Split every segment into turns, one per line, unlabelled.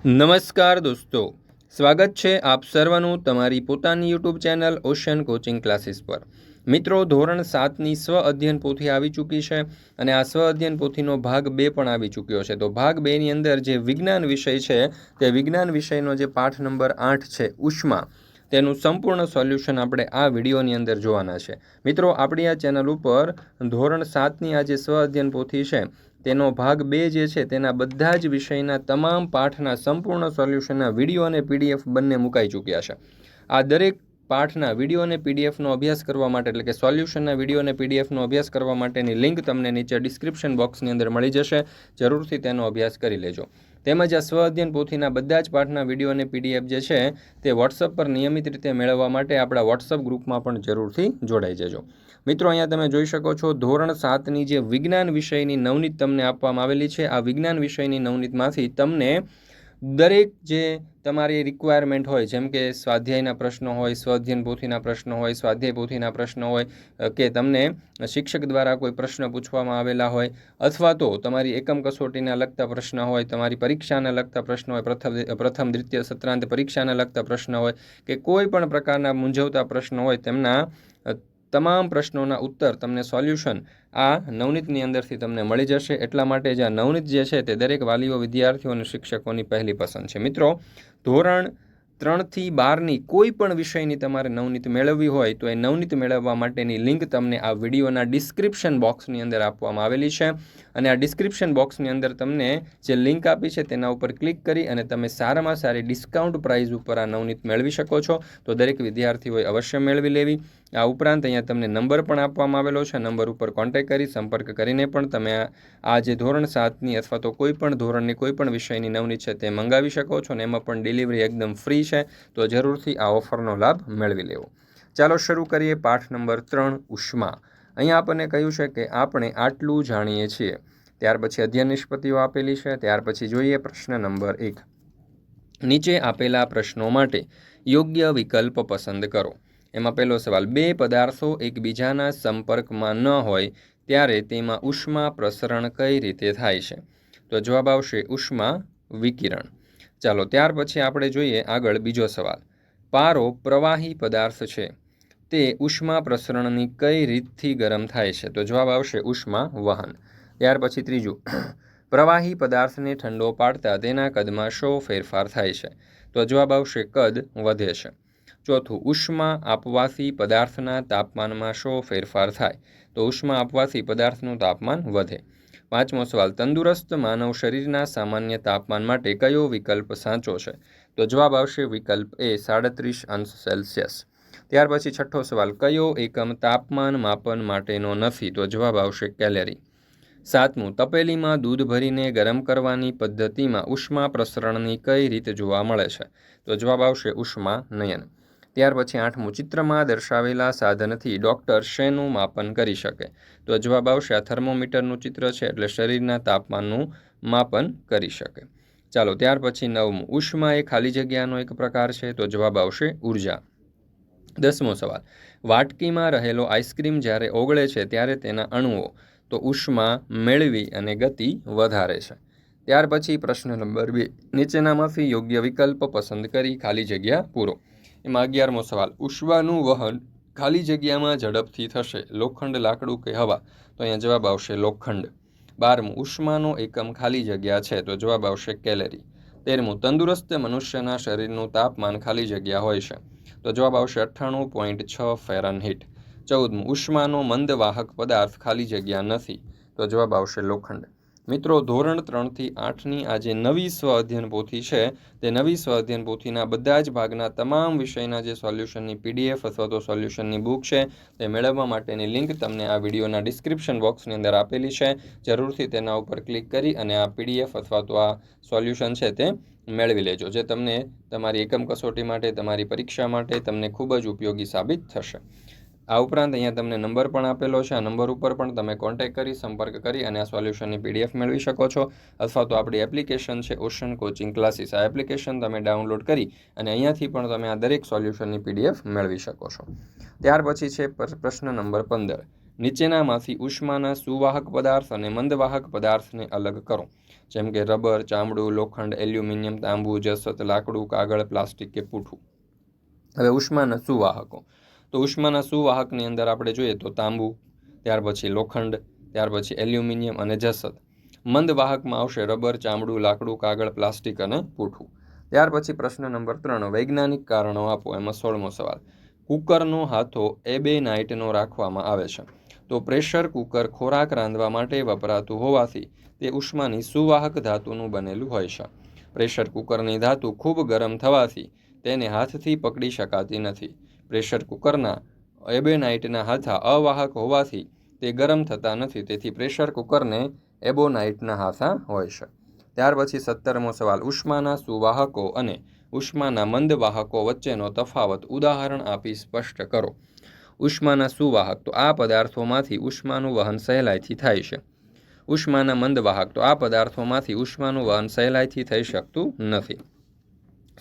નમસ્કાર દોસ્તો, સ્વાગત છે આપ સર્વનું તમારી પોતાની YouTube channel Ocean coaching classes પર. મિત્રો, ધોરણ સાતની સ્વ અધ્યયન પોથી આવી ચૂકી છે અને આ સ્વ અધ્યયન પોથીનો ભાગ બે પણ આવી ચૂક્યો છે. તો ભાગ બેની અંદર જે વિજ્ઞાન વિષય છે, તે વિજ્ઞાન વિષયનો જે પાઠ નંબર આઠ છે, ઉષ્મા, તેનું સંપૂર્ણ સોલ્યુશન આપણે આ વિડીયોની અંદર જોવાના છે. મિત્રો, આપણી આ ચેનલ ઉપર ધોરણ સાતની આ જે સ્વ અધ્યયન પોથી છે તેનો ભાગ બે જે છે, તેના બધા જ વિષયના તમામ પાઠના સંપૂર્ણ સોલ્યુશનના વીડિયો અને પીડીએફ બંને મુકાઈ ચૂક્યા છે. આ દરેક પાઠના વીડિયો અને પીડીએફનો અભ્યાસ કરવા માટે, એટલે કે સોલ્યુશનના વીડિયો અને પીડીએફનો અભ્યાસ કરવા માટેની લિંક તમને નીચે ડિસ્ક્રિપ્શન બોક્સની અંદર મળી જશે. જરૂરથી તેનો અભ્યાસ કરી લેજો. તેમજ આ સ્વ અધ્યયન પોથીના બધા જ પાઠના વીડિયો અને પીડીએફ જે છે તે વોટ્સઅપ પર નિયમિત રીતે મેળવવા માટે આપણા વોટ્સઅપ ગ્રુપમાં પણ જરૂરથી જોડાઈ જજો. મિત્રો, અહીંયા તમે જોઈ શકો છો ધોરણ સાતની જે વિજ્ઞાન વિષયની નવનીત તમને આપવામાં આવેલી છે. આ વિજ્ઞાન વિષયની નવનીતમાંથી તમને દરેક જે તમારી રિક્વાયરમેન્ટ હોય, જેમ કે સ્વાધ્યાયના પ્રશ્નો હોય સ્વાધ્યન પોથીના પ્રશ્નો હોય, સ્વાધ્યાય પોથીના પ્રશ્નો હોય કે તમને શિક્ષક દ્વારા કોઈ પ્રશ્ન પૂછવામાં આવેલા હોય, અથવા તો તમારી એકમ કસોટીના લગતા પ્રશ્ન હોય, તમારી પરીક્ષાના લગતા પ્રશ્નો હોય, પ્રથમ પ્રથમ, દ્વિતીય, સત્રાંત પરીક્ષાના લગતા પ્રશ્ન હોય, કે કોઈ પણ પ્રકારના મૂંઝવતા પ્રશ્નો હોય, તેમના તમામ પ્રશ્નોના ઉત્તર તમને સોલ્યુશન આ નવનીતની અંદરથી તમને મળી જશે. એટલા માટે જે આ નવનીત જે છે તે દરેક વાલીઓ, વિદ્યાર્થીઓ અને શિક્ષકોની પહેલી પસંદ છે. મિત્રો ધોરણ ત્રણથી બારની કોઈ પણ વિષયની તમારે નવનીત મેળવવી હોય તો એ નવનીત મેળવવા માટેની લિંક તમને આ વિડીયોના ડિસ્ક્રિપ્શન બોક્સની અંદર આપવામાં આવેલી છે. અને આ ડિસ્ક્રિપ્શન બોક્સની અંદર તમને જે લિંક આપી છે તેના ઉપર ક્લિક કરી અને તમે સારામાં સારી ડિસ્કાઉન્ટ પ્રાઇઝ ઉપર આ નવનીત મેળવી શકો છો. તો દરેક વિદ્યાર્થીઓએ અવશ્ય મેળવી લેવી. આ ઉપરાંત અહીંયા તમને નંબર પણ આપવામાં આવેલો છે. નંબર ઉપર કોન્ટેક કરી, સંપર્ક કરીને પણ તમે આ જે ધોરણ સાતની અથવા તો કોઈ પણ ધોરણની કોઈ પણ વિષયની નવની છે તે મંગાવી શકો છો અને એમાં પણ ડિલિવરી એકદમ ફ્રી છે. તો જરૂરથી આ ઓફરનો લાભ મેળવી લેવો. ચાલો શરૂ કરીએ પાઠ નંબર ત્રણ, ઉષ્મા. અહીંયા આપણને કહ્યું છે કે આપણે આટલું જાણીએ છીએ. ત્યાર પછી અધ્યયન નિષ્પત્તિઓ આપેલી છે. ત્યાર પછી જોઈએ પ્રશ્ન નંબર એક. નીચે આપેલા પ્રશ્નો માટે યોગ્ય વિકલ્પ પસંદ કરો. એમાં પહેલો સવાલ, બે પદાર્થો એકબીજાના સંપર્કમાં ન હોય ત્યારે તેમાં ઉષ્મા પ્રસરણ કઈ રીતે થાય છે? તો જવાબ આવશે ઉષ્મા વિકિરણ. ચાલો, ત્યાર પછી આપણે જોઈએ આગળ બીજો સવાલ. પારો પ્રવાહી પદાર્થ છે. તે ઉષ્મા પ્રસરણની કઈ રીતથી ગરમ થાય છે? તો જવાબ આવશે ઉષ્મા વહન. ત્યાર પછી ત્રીજું, પ્રવાહી પદાર્થને ઠંડો પાડતા તેના કદમાં શો ફેરફાર થાય છે? તો જવાબ આવશે કદ વધે છે. ચોથું, ઉષ્મા આપવાથી પદાર્થના તાપમાનમાં શો ફેરફાર થાય? તો ઉષ્મા આપવાથી પદાર્થનું તાપમાન વધે. પાંચમો સવાલ, તંદુરસ્ત માનવ શરીરના સામાન્ય તાપમાન માટે કયો વિકલ્પ સાચો છે? તો જવાબ આવશે વિકલ્પ એ, સાડત્રીસ અંશ સેલ્સિયસ. ત્યાર પછી છઠ્ઠો સવાલ, કયો એકમ તાપમાન માપન માટેનો નથી? તો જવાબ આવશે કેલેરી. સાતમું, તપેલીમાં દૂધ ભરીને ગરમ કરવાની પદ્ધતિમાં ઉષ્મા પ્રસરણની કઈ રીત જોવા મળે છે? તો જવાબ આવશે ઉષ્મા નયન. ત્યાર પછી આઠમું, ચિત્રમાં દર્શાવેલા સાધનથી ડૉક્ટર શેનું માપન કરી શકે? તો જવાબ આવશે, આ થર્મોમીટરનું ચિત્ર છે, એટલે શરીરના તાપમાનનું માપન કરી શકે. ચાલો, ત્યાર પછી નવમું, ઉષ્મા એ ખાલી જગ્યાનો એક પ્રકાર છે, તો જવાબ આવશે ઊર્જા. દસમો સવાલ, વાટકીમાં રહેલો આઈસ્ક્રીમ જ્યારે ઓગળે છે, ત્યારે તેના અણુઓ, તો ઉષ્મા મેળવી અને ગતિ વધારે છે. ત્યાર પછી પ્રશ્ન નંબર બે, નીચેનામાંથી યોગ્ય વિકલ્પ પસંદ કરી ખાલી જગ્યા પૂરો. એમાં અગિયારમો સવાલ, ઉષ્માનું વહન ખાલી જગ્યામાં ઝડપથી થશે, લોખંડ લાકડું કે હવા? તો અહીંયા જવાબ આવશે લોખંડ. બારમું, ઉષ્માનો એકમ ખાલી જગ્યા છે, તો જવાબ આવશે કેલેરી. તેરમું, તંદુરસ્ત મનુષ્યના શરીરનું તાપમાન ખાલી જગ્યા હોય છે, તો જવાબ આવશે અઠ્ઠાણું પોઈન્ટ છ ફેરનહીટ. ચૌદમું, ઉષ્માનો મંદવાહક પદાર્થ ખાલી જગ્યા નથી, તો જવાબ આવશે લોખંડ. મિત્રો, ધોરણ ત્રણથી આઠની આ જે નવી સ્વ અધ્યયન પોથી છે. તે નવી સ્વ અધ્યયન પોથીના બધા જ ભાગના તમામ વિષયના જે સોલ્યુશનની પીડીએફ અથવા તો સોલ્યુશનની બુક છે, તે મેળવવા માટેની લિંક તમને આ વિડીયોના ડિસ્ક્રિપ્શન બોક્સની અંદર આપેલી છે. જરૂરથી તેના ઉપર ક્લિક કરી અને આ પીડીએફ અથવા તો આ સોલ્યુશન છે તે મેળવી લેજો, જે તમને તમારી એકમ કસોટી માટે, તમારી પરીક્ષા માટે તમને ખૂબ જ ઉપયોગી સાબિત થશે. આ ઉપરાંત અહીંયા તમને નંબર પણ આપેલો છે. આ નંબર ઉપર પણ તમે કોન્ટેક્ટ કરી, સંપર્ક કરી અને આ સોલ્યુશનની પીડીએફ મેળવી શકો છો. અથવા તો આપણી એપ્લિકેશન છે ઓશન કોચિંગ ક્લાસીસ આ એપ્લિકેશન તમે ડાઉનલોડ કરી અને અહીંયાથી પણ તમે આ દરેક સોલ્યુશનની પીડીએફ મેળવી શકો છો. ત્યાર પછી છે પ્રશ્ન નંબર પંદર. નીચેનામાંથી ઉષ્માના સુવાહક પદાર્થ અને મંદવાહક પદાર્થને અલગ કરો. જેમ કે રબર, ચામડું, લોખંડ, એલ્યુમિનિયમ, તાંબુ, જસત, લાકડું, કાગળ, પ્લાસ્ટિક કે પૂઠું. હવે ઉષ્માના સુવાહકો. તો ઉષ્માના સુવાહકની અંદર આપણે જોઈએ તો તાંબુ, ત્યાર પછી લોખંડ, ત્યાર પછી એલ્યુમિનિયમ અને જસત મંદવાહકમાં આવશે રબર, ચામડું, લાકડું, કાગળ, પ્લાસ્ટિક અને પૂઠું. ત્યાર પછી પ્રશ્ન નંબર ત્રણ, વૈજ્ઞાનિક કારણો આપો, એમાં સોળમો સવાલ. કુકરનો હાથો એબેનાઇટનો રાખવામાં આવે છે. તો પ્રેશર કુકર ખોરાક રાંધવા માટે વપરાતું હોવાથી તે ઉષ્માની સુવાહક ધાતુનું બનેલું હોય છે. પ્રેશર કુકરની ધાતુ ખૂબ ગરમ થવાથી તેને હાથથી પકડી શકાતી નથી. પ્રેશર કુકરના એબેનાઇટના હાથા અવાહક હોવાથી તે ગરમ થતા નથી. તેથી પ્રેશર કુકરને એબોનાઇટના હાથા હોય છે. ત્યાર પછી સત્તરમો સવાલ. ઉષ્માના સુવાહકો અને ઉષ્માના મંદ વાહકો વચ્ચેનો તફાવત ઉદાહરણ આપી સ્પષ્ટ કરો. ઉષ્માના સુવાહક. તો આ પદાર્થોમાંથી ઉષ્માનું વહન સહેલાઈથી થાય છે. ઉષ્માના મંદ વાહક. તો આ પદાર્થોમાંથી ઉષ્માનું વહન સહેલાઈથી થઈ શકતું નથી.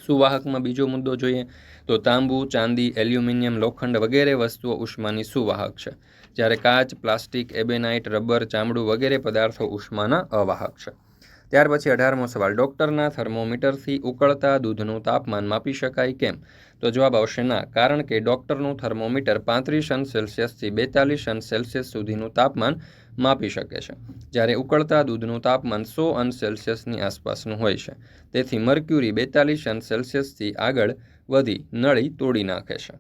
સુવાહકમાં બીજો મુદ્દો જોઈએ તો તાંબુ, ચાંદી, એલ્યુમિનિયમ, લોખંડ વગેરે વસ્તુઓ ઉષ્માની સુવાહક છે, જ્યારે કાચ, પ્લાસ્ટિક, એબેનાઇટ, રબર, ચામડું વગેરે પદાર્થો ઉષ્માના અવાહક છે. ત્યાર પછી અઢારમો સવાલ, ડૉક્ટરના થર્મોમીટરથી ઉકળતા દૂધનું તાપમાન માપી શકાય કેમ? તો જવાબ આવશે ના, કારણ કે ડૉક્ટરનું થર્મોમીટર પાંત્રીસ અંશ સેલ્સિયસથી બેતાલીસ અંશ સેલ્સિયસ સુધીનું તાપમાન માપી શકે છે. જ્યારે ઉકળતા દૂધનું તાપમાન સો અંશ સેલ્સિયસની આસપાસનું હોય છે, તેથી મર્ક્યુરી બેતાલીસ અંશ સેલ્સિયસથી આગળ વધી નળી તોડી નાખે છે.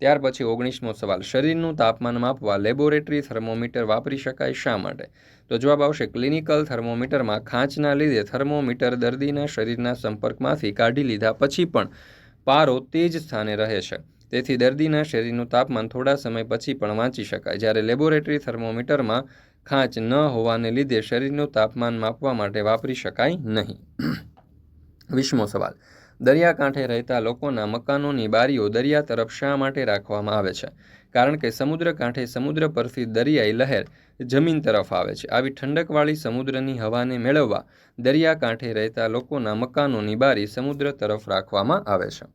ત્યાર પછી ઓગણીસમો સવાલ, શરીરનું તાપમાન માપવા લેબોરેટરી થર્મોમીટર વાપરી શકાય શા માટે? તો જવાબ આવશે, ક્લિનિકલ થર્મોમીટરમાં ખાંચના લીધે થર્મોમીટર દર્દીના શરીરના સંપર્કમાંથી કાઢી લીધા પછી પણ પારો તે જ સ્થાને રહે છે. તેથી દર્દીના શરીરનું તાપમાન થોડા સમય પછી પણ વાંચી શકાય. જ્યારે લેબોરેટરી થર્મોમીટરમાં ખાંચ ન હોવાને લીધે શરીરનું તાપમાન માપવા માટે વાપરી શકાય નહીં. વીસમો સવાલ. દરિયાકાંઠે રહેતા લોકોના મકાનોની બારીઓ દરિયા તરફ શા માટે રાખવામાં આવે છે? કારણ કે સમુદ્ર કાંઠે સમુદ્ર પરથી દરિયાઈ લહેર જમીન તરફ આવે છે. આવી ઠંડકવાળી સમુદ્રની હવાને મેળવવા દરિયાકાંઠે રહેતા લોકોના મકાનોની બારી સમુદ્ર તરફ રાખવામાં આવે છે.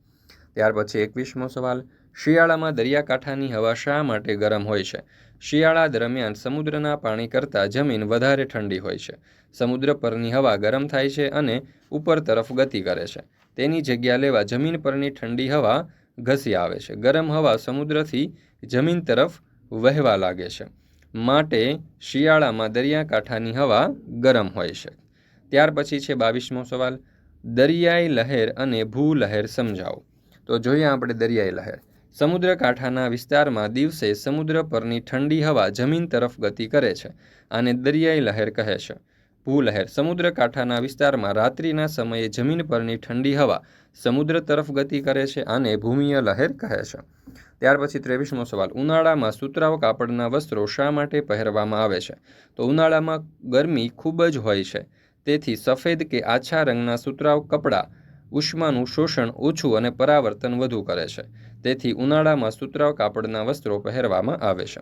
ત્યાર પછી એકવીસમો સવાલ. શિયાળામાં દરિયાકાંઠાની હવા શા માટે ગરમ હોય છે? શિયાળા દરમિયાન સમુદ્રના પાણી કરતાં જમીન વધારે ઠંડી હોય છે. સમુદ્ર પરની હવા ગરમ થાય છે અને ઉપર તરફ ગતિ કરે છે. તેની જગ્યા લેવા જમીન પરની ઠંડી હવા ઘસી આવે છે. ગરમ હવા સમુદ્રથી જમીન તરફ વહેવા લાગે છે. માટે શિયાળામાં દરિયાકાંઠાની હવા ગરમ હોય છે. ત્યાર પછી છે બાવીસમો સવાલ. દરિયાઈ લહેર અને ભૂ લહેર સમજાવો. તો જોઈએ આપણે દરિયાઈ લહેર. સમુદ્ર કાંઠાના વિસ્તારમાં દિવસે સમુદ્ર પરની ઠંડી હવા જમીન તરફ ગતિ કરે છે આને દરિયાઈ લહેર કહે છે. ભૂલહેર સમુદ્રકાંઠાના વિસ્તારમાં રાત્રિના સમયે જમીન પરની ઠંડી હવા સમુદ્ર તરફ ગતિ કરે છે આને ભૂમિય લહેર કહે છે. ત્યાર પછી ત્રેવીસમો સવાલ, ઉનાળામાં સુતરાવ કાપડના વસ્ત્રો શા માટે પહેરવામાં આવે છે? તો ઉનાળામાં ગરમી ખૂબ જ હોય છે. તેથી સફેદ કે આછા રંગના સુતરાવ કપડાં ઉષ્માનું શોષણ ઓછું અને પરાવર્તન વધુ કરે છે. તેથી ઉનાળામાં સુતરાવ કાપડના વસ્ત્રો પહેરવામાં આવે છે.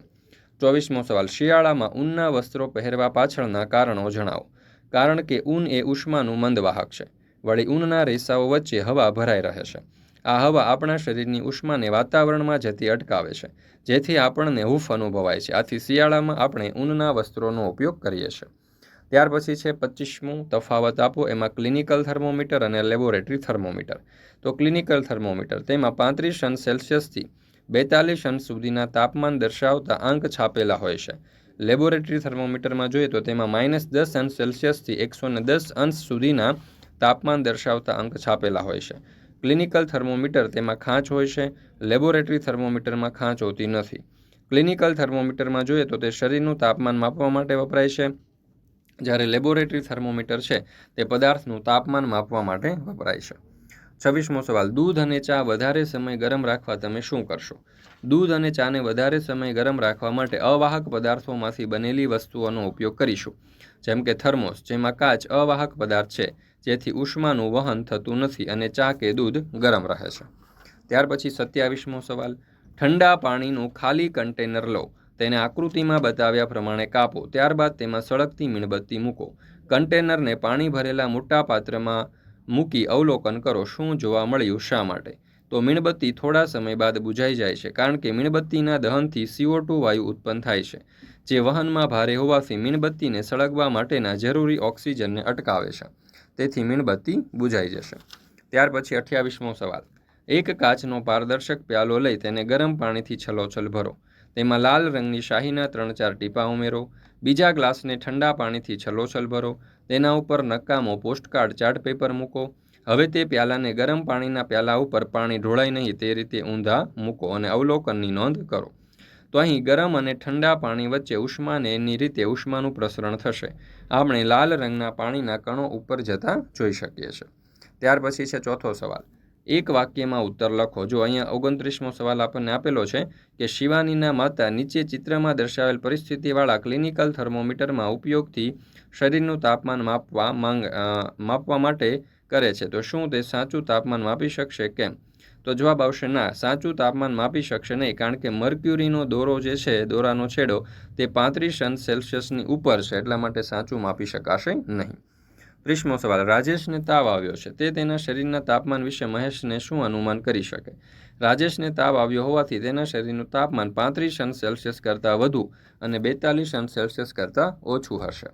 ચોવીસમો સવાલ, શિયાળામાં ઊનના વસ્ત્રો પહેરવા પાછળના કારણો જણાવો. કારણ કે ઊન એ ઉષ્માનું મંદવાહક છે. વળી ઊનના રેસાઓ વચ્ચે હવા ભરાઈ રહે છે. આ હવા આપણા શરીરની ઉષ્માને વાતાવરણમાં જતી અટકાવે છે. જેથી આપણને હૂફ અનુભવાય છે. આથી શિયાળામાં આપણે ઊનના વસ્ત્રોનો ઉપયોગ કરીએ છીએ. ત્યાર પછી છે પચીસમું તફાવત આપો, એમાં ક્લિનિકલ થર્મોમીટર અને લેબોરેટરી થર્મોમીટર તો ક્લિનિકલ થર્મોમીટર તેમાં પાંત્રીસ અંશ સેલ્સિયસથી બેતાલીસ અંશ સુધીના તાપમાન દર્શાવતા અંક છાપેલા હોય છે. લેબોરેટરી થર્મોમીટરમાં જોઈએ તો તેમાં માઇનસ દસ અંશ સેલ્સિયસથી એકસો ને દસ અંશ સુધીના તાપમાન દર્શાવતા અંક છાપેલા હોય છે. ક્લિનિકલ થર્મોમીટર તેમાં ખાંચ હોય છે લેબોરેટરી થર્મોમીટરમાં ખાંચ હોતી નથી. ક્લિનિકલ થર્મોમીટરમાં જોઈએ તો તે શરીરનું તાપમાન માપવા માટે વપરાય છે. જ્યારે લેબોરેટરી થર્મોમીટર છે, તે પદાર્થનું તાપમાન માપવા માટે વપરાય છે. છવ્વીસમો સવાલ, દૂધ અને ચા વધારે સમય ગરમ રાખવા તમે શું કરશો? દૂધ અને ચાને વધારે સમય ગરમ રાખવા માટે અવાહક પદાર્થોમાંથી બનેલી વસ્તુઓનો ઉપયોગ કરીશું. જેમ કે થર્મોસ, જેમાં કાચ અવાહક પદાર્થ છે, જેથી ઉષ્માનું વહન થતું નથી અને ચા કે દૂધ ગરમ રહે છે. ત્યાર પછી સત્યાવીસમો સવાલ, ઠંડા પાણીનું ખાલી કન્ટેનર લો. તેને આકૃતિમાં બતાવ્યા પ્રમાણે કાપો. ત્યારબાદ તેમાં સળગતી મીણબત્તી મૂકો. કન્ટેનરને પાણી ભરેલા મોટા પાત્રમાં મૂકી અવલોકન કરો શું જોવા મળ્યું શા માટે? તો મીણબત્તી થોડા સમય બાદ બુઝાઈ જાય છે કારણ કે મીણબત્તીના દહનથી સીઓ ટુ વાયુ ઉત્પન્ન થાય છે, જે વહનમાં ભારે હોવાથી મીણબત્તીને સળગવા માટેના જરૂરી ઓક્સિજનને અટકાવે છે. તેથી મીણબત્તી બુઝાઈ જશે. ત્યાર પછી અઠ્યાવીસમો સવાલ. એક કાચનો પારદર્શક પ્યાલો લઈ તેને ગરમ પાણીથી છલોછલ ભરો. તેમાં લાલ રંગની શાહીના ત્રણ ચાર ટીપા ઉમેરો, બીજા ગ્લાસને ઠંડા પાણીથી છલોછલ ભરો, તેના ઉપર નકામો પોસ્ટકાર્ડ ચાર્ટ પેપર મૂકો, હવે તે પ્યાલાને ગરમ પાણીના પ્યાલા ઉપર પાણી ઢોળાય નહીં તે રીતે ઊંધા મૂકો અને અવલોકનની નોંધ કરો. તો અહીં ગરમ અને ઠંડા પાણી વચ્ચે ઉષ્માને એની રીતે ઉષ્માનું પ્રસરણ થશે. આપણે લાલ રંગના પાણીના કણો ઉપર જતા જોઈ શકીએ છીએ. ત્યાર પછી છે ચોથો સવાલ. એક વાક્યમાં ઉત્તર લખો. જો અહીંયા ઓગણત્રીસમો સવાલ આપણને આપેલો છે કે શિવાનીના માતા નીચે ચિત્રમાં દર્શાવેલ પરિસ્થિતિવાળા ક્લિનિકલ થર્મોમીટરમાં ઉપયોગથી શરીરનું તાપમાન માપવા માંગ માપવા માટે કરે છે. તો શું તે સાચું તાપમાન માપી શકશે કેમ? તો જવાબ આવશે ના, સાચું તાપમાન માપી શકશે નહીં, કારણ કે મર્ક્યુરીનો દોરો જે છે, દોરાનો છેડો તે પાંત્રીસ અંશ સેલ્સિયસની ઉપર છે, એટલા માટે સાચું માપી શકાશે નહીં. ત્રીસમો સવાલ રાજેશને તાવ આવ્યો છે. તે તેના શરીરના તાપમાન વિશે મહેશને શું અનુમાન કરી શકે? રાજેશને તાવ આવ્યો હોવાથી તેના શરીરનું તાપમાન પાંત્રીસ અંશ સેલ્સિયસ કરતાં વધુ અને બેતાલીસ અંશ સેલ્સિયસ કરતાં ઓછું હશે.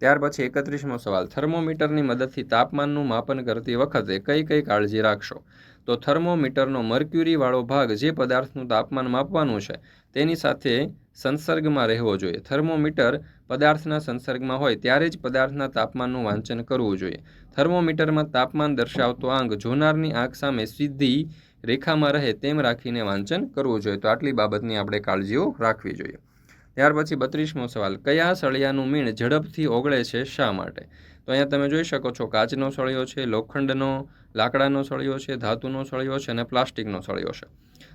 ત્યાર પછી એકત્રીસમો સવાલ, થર્મોમીટરની મદદથી તાપમાનનું માપન કરતી વખતે કઈ કઈ કાળજી રાખશો? તો થર્મોમીટરનો મર્ક્યુરીવાળો ભાગ જે પદાર્થનું તાપમાન માપવાનું છે, તેની સાથે સંસર્ગમાં રહેવો જોઈએ. થર્મોમીટર પદાર્થના સંસર્ગમાં હોય ત્યારે જ પદાર્થના તાપમાનનું વાંચન કરવું જોઈએ. થર્મોમીટરમાં તાપમાન દર્શાવતો આંક જોનારની આંખ સામે સીધી રેખામાં રહે તેમ રાખીને વાંચન કરવું જોઈએ. તો આટલી બાબતની આપણે કાળજીઓ રાખવી જોઈએ. ત્યાર પછી બત્રીસમો સવાલ, કયા સળિયાનું મીણ ઝડપથી ઓગળે છે શા માટે? તો અહીંયા તમે જોઈ શકો છો, કાચનો સળિયો છે, લોખંડનો, લાકડાનો સળિયો છે, ધાતુનો સળિયો છે અને પ્લાસ્ટિકનો સળિયો છે.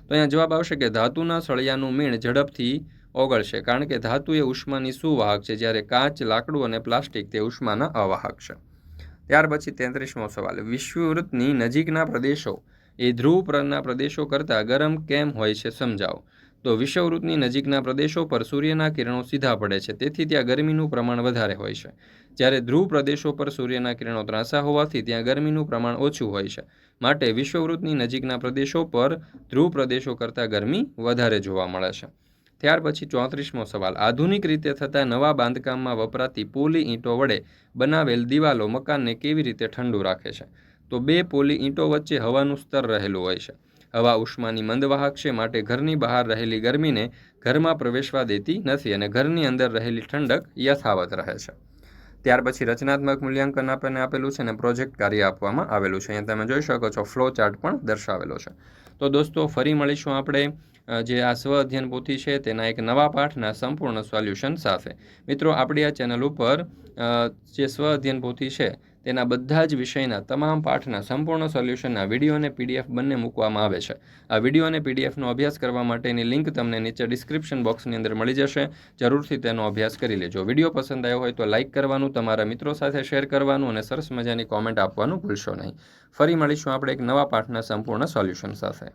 તો અહીંયા જવાબ આવશે કે ધાતુના સળિયાનું મીણ ઝડપથી ઓગળશે, કારણ કે ધાતુ એ ઉષ્માની સુવાહક છે, જ્યારે કાચ, લાકડું અને પ્લાસ્ટિક તે ઉષ્માના અવાહક છે. ત્યાર પછી તેત્રીસમો સવાલ. વિશ્વવૃત્તની નજીકના પ્રદેશો. એ ધ્રુવ પરના પ્રદેશો કરતાં ગરમ કેમ હોય છે સમજાવો. તો વિષુવવૃત્તની નજીકના પ્રદેશો પર સૂર્યના કિરણો સીધા પડે છે, તેથી ત્યાં ગરમીનું પ્રમાણ વધારે હોય છે. જ્યારે ધ્રુવ પ્રદેશો પર સૂર્યના કિરણો ત્રાંસા હોવાથી ત્યાં ગરમીનું પ્રમાણ ઓછું હોય છે. માટે વિષુવવૃત્તની નજીકના પ્રદેશો પર ધ્રુવ પ્રદેશો કરતાં ગરમી વધારે જોવા મળે છે. ત્યાર પછી ચોત્રીસમો સવાલ. આધુનિક રીતે થતા નવા બાંધકામમાં વપરાતી પોલી ઈંટો વડે બનાવેલ દિવાલો મકાનને કેવી રીતે ઠંડુ રાખે છે? તો બે પોલી ઈંટો વચ્ચે હવાનું સ્તર રહેલું હોય છે. હવા ઉષ્માની મંદવાહક છે માટે ઘરની બહાર રહેલી ગરમીને ઘરમાં પ્રવેશવા દેતી નથી અને ઘરની અંદર રહેલી ઠંડક યથાવત રહે છે. ત્યાર પછી રચનાત્મક મૂલ્યાંકન આપણને આપેલું છે અને પ્રોજેક્ટ કાર્ય આપવામાં આવેલું છે. અહીંયા તમે જોઈ શકો છો, ફ્લો ચાર્ટ પણ દર્શાવેલો છે. તો દોસ્તો, ફરી મળીશું આપણે જે આ સ્વ અધ્યયન પોથી છે, તેના એક નવા પાઠના સંપૂર્ણ સોલ્યુશન સાથે. મિત્રો, આપણી આ ચેનલ ઉપર જે સ્વ અધ્યયન પોથી છે, તેના બધા જ વિષયના તમામ પાઠના સંપૂર્ણ સોલ્યુશનના વીડિયો અને પીડીએફ બંને મૂકવામાં આવે છે. આ વીડિયો અને પીડીએફનો અભ્યાસ કરવા માટેની લિંક તમને નીચે ડિસ્ક્રિપ્શન બોક્સની અંદર મળી જશે. જરૂરથી તેનો અભ્યાસ કરી લેજો. વીડિયો પસંદ આવ્યો હોય તો લાઇક કરવાનું, તમારા મિત્રો સાથે શેર કરવાનું અને સરસ મજાની કોમેન્ટ આપવાનું ભૂલશો નહીં. ફરી મળીશું આપણે એક નવા પાઠના સંપૂર્ણ સોલ્યુશન સાથે.